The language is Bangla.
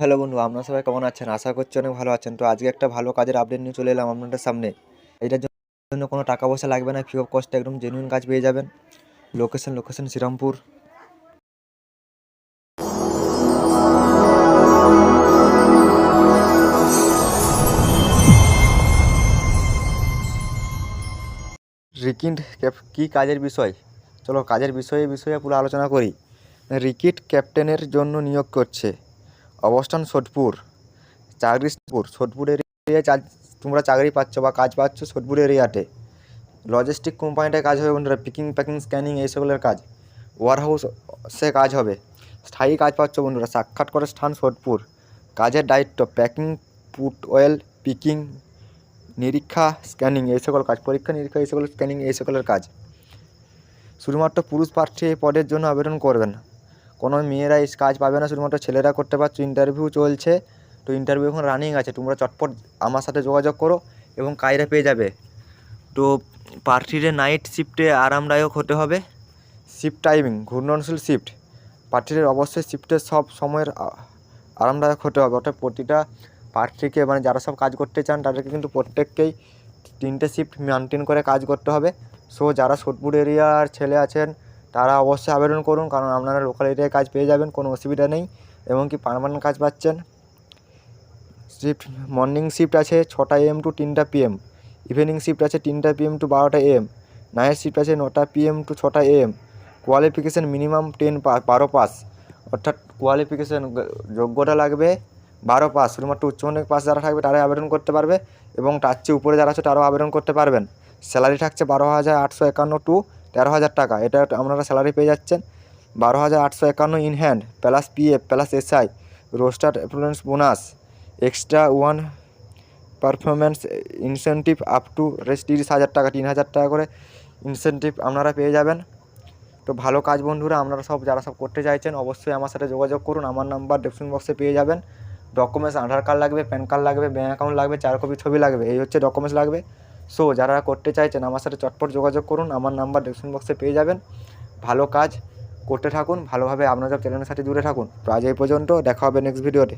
হ্যালো বন্ধু, আপনার সবাই কেমন আছেন? আশা করছি অনেক ভালো আছেন। তো আজকে একটা ভালো কাজের আপডেট নিয়ে চলে এলাম আপনাদের সামনে। এটার জন্য কোনো টাকা পয়সা লাগবে না ফ্রি অফ কস্টে একদম জেনুইন কাজ পেয়ে যাবেন। Location location Srirampur. ক্যাপ কী কাজের বিষয়? চলো কাজের বিষয়ে বিষয়ে পুরো আলোচনা করি। রিকিট ক্যাপ্টেনের জন্য নিয়োগ করছে। অবস্থান সোদপুর চাকরি সোদপুর সোদপুর এরিয়ায় তোমরা চাকরি পাচ্ছ বা কাজ পাচ্ছ সোদপুর এরিয়াতে। লজিস্টিক কোম্পানিটায় কাজ হবে বন্ধুরা পিকিং প্যাকিং স্ক্যানিং এই সকলের কাজ। ওয়ার হাউসে কাজ হবে। স্থায়ী কাজ পাচ্ছ বন্ধুরা, সাক্ষাৎ করে স্থান সোদপুর। কাজের দায়িত্ব প্যাকিং পুট অয়েল পিকিং নিরীক্ষা স্ক্যানিং এই সকল কাজ। পরীক্ষা, নিরীক্ষা, এই সকল স্ক্যানিং এই সকলের কাজ। শুধুমাত্র পুরুষ প্রার্থী এই পদের জন্য আবেদন করবেন। কোনো মেয়েরা এই কাজ পাবে না, শুধুমাত্র ছেলেরা করতে পারছ। ইন্টারভিউ চলছে, তো ইন্টারভিউ এখন রানিং আছে। তোমরা চটপট আমার সাথে যোগাযোগ করো এবং কাজটা পেয়ে যাবে। তো প্রার্থীদের নাইট শিফটে আরামদায়ক হতে হবে। শিফট টাইমিং ঘূর্ণনশীল শিফট প্রার্থীদের অবশ্যই শিফটের সব সময়ের আরামদায়ক হতে হবে। অর্থাৎ প্রতিটা প্রার্থীকে মানে যারা সব কাজ করতে চান, তাদেরকে কিন্তু প্রত্যেককেই তিনটে শিফট মেনটেন করে কাজ করতে হবে। সো যারা সোদপুর এরিয়ার ছেলে আছেন তারা অবশ্যই আবেদন করুন, কারণ আপনারা লোকাল এরিয়ায় কাজ পেয়ে যাবেন, কোনো অসুবিধা নেই, এবং কি পার্মানেন্ট কাজ পাচ্ছেন। শিফট মর্নিং শিফট আছে ছটা এম টু তিনটা পিএম ইভিনিং শিফট আছে তিনটা পিএম টু বারোটা এম নাইট শিফট আছে নটা পিএম টু ছটা এম কোয়ালিফিকেশান মিনিমাম টেন বারো পাস অর্থাৎ কোয়ালিফিকেশান যোগ্যতা লাগবে বারো পাস শুধুমাত্র উচ্চ মাধ্যমিক পাস যারা থাকবে তারাই আবেদন করতে পারবে, এবং তার চেয়ে উপরে যারা আছে তারাও আবেদন করতে পারবেন। স্যালারি থাকছে বারো হাজার আটশো একান্ন টু তেরো হাজার টাকা। এটা আপনারা স্যালারি পেয়ে যাচ্ছেন। বারো হাজার আটশো একান্ন in hand plus PF plus SI roster allowance bonus extra one performance incentive up to তিরিশ হাজার টাকা, তিন হাজার টাকা করে ইনসেন্টিভ আপনারা পেয়ে যাবেন। তো ভালো কাজ বন্ধুরা, আপনারা সব, যারা সব করতে চাইছেন, অবশ্যই আমার সাথে যোগাযোগ করুন। আমার নাম্বার ডেসক্রিপশন বক্সে পেয়ে যাবেন। ডকুমেন্টস আধার কার্ড লাগবে প্যান কার্ড লাগবে ব্যাঙ্ক অ্যাকাউন্ট লাগবে, চার কপি ছবি লাগবে, এই হচ্ছে ডকুমেন্টস লাগবে। সো যারা করতে চাইছেন, আমার সাথে চটপট যোগাযোগ করুন। আমার নাম্বার ডেসক্রিপশন বক্সে পেয়ে যাবেন। ভালো কাজ করতে থাকুন। ভালোভাবে আপনাদের চ্যানেলের সাথে জুড়ে থাকুন। তো আজ এই পর্যন্ত। দেখা হবে নেক্সট ভিডিওতে